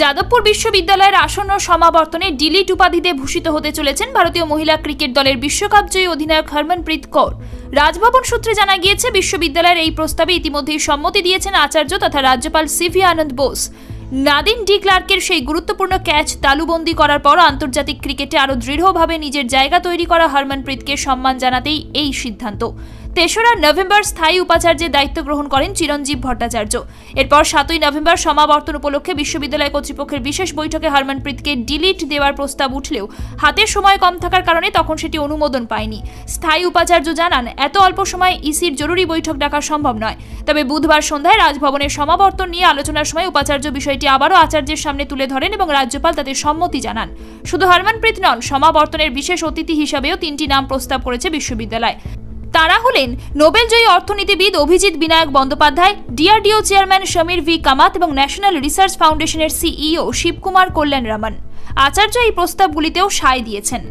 যাদবপুর বিশ্ববিদ্যালয়ের আসন্ন সমাবর্তনে ডিলিট উপাধিতে ভূষিত হতে চলেছেন ভারতীয় মহিলা ক্রিকেট দলের বিশ্বকাপ জয়ী অধিনায়ক হরমনপ্রীত কৌর। রাজভবন সূত্রে জানা গিয়েছে, বিশ্ববিদ্যালয়ের এই প্রস্তাবে ইতিমধ্যেই সম্মতি দিয়েছেন আচার্য তথা রাজ্যপাল CV Ananda Bose. Nadine de ক্লার্কের সেই গুরুত্বপূর্ণ ক্যাচ তালুবন্দি করার পর আন্তর্জাতিক ক্রিকেটে আরও দৃঢ়ভাবে নিজের জায়গা তৈরি করা হরমনপ্রীতকে সম্মান জানাতেই এই সিদ্ধান্ত। তেসরা নভেম্বর স্থায়ী উপাচার্যের দায়িত্ব গ্রহণ করেন চিরঞ্জীব ভট্টাচার্য। এরপর সাতই নভেম্বর সমাবর্তন উপলক্ষে বিশ্ববিদ্যালয় কর্তৃপক্ষের বিশেষ বৈঠকে হরমনপ্রীতকে ডিলিট দেওয়ার প্রস্তাব উঠলেও হাতে সময় কম থাকার কারণে তখন সেটি অনুমোদন পায়নি। স্থায়ী উপাচার্য জানান, এত অল্প সময় ইসির জরুরি বৈঠক ডাকা সম্ভব নয়। তবে বুধবার সন্ধ্যায় রাজভবনের সমাবর্তন নিয়ে আলোচনার সময় উপাচার্য বিষয়টি আবারও আচার্যের সামনে তুলে ধরেন এবং রাজ্যপাল তাদের সম্মতি জানান। শুধু হরমনপ্রীত নন, সমাবর্তনের বিশেষ অতিথি হিসাবেও তিনটি নাম প্রস্তাব করেছে বিশ্ববিদ্যালয়। তারা হলেন নোবেলজয়ী অর্থনীতিবিদ Abhijit Vinayak Bandyopadhyay, DRDO chairman Samir V Kamat এবং ন্যাশনাল রিসার্চ ফাউন্ডেশনের সিইও শিবকুমার কল্যাণ রামান আচার্য এই প্রস্তাবগুলিতেও সায় দিয়েছেন।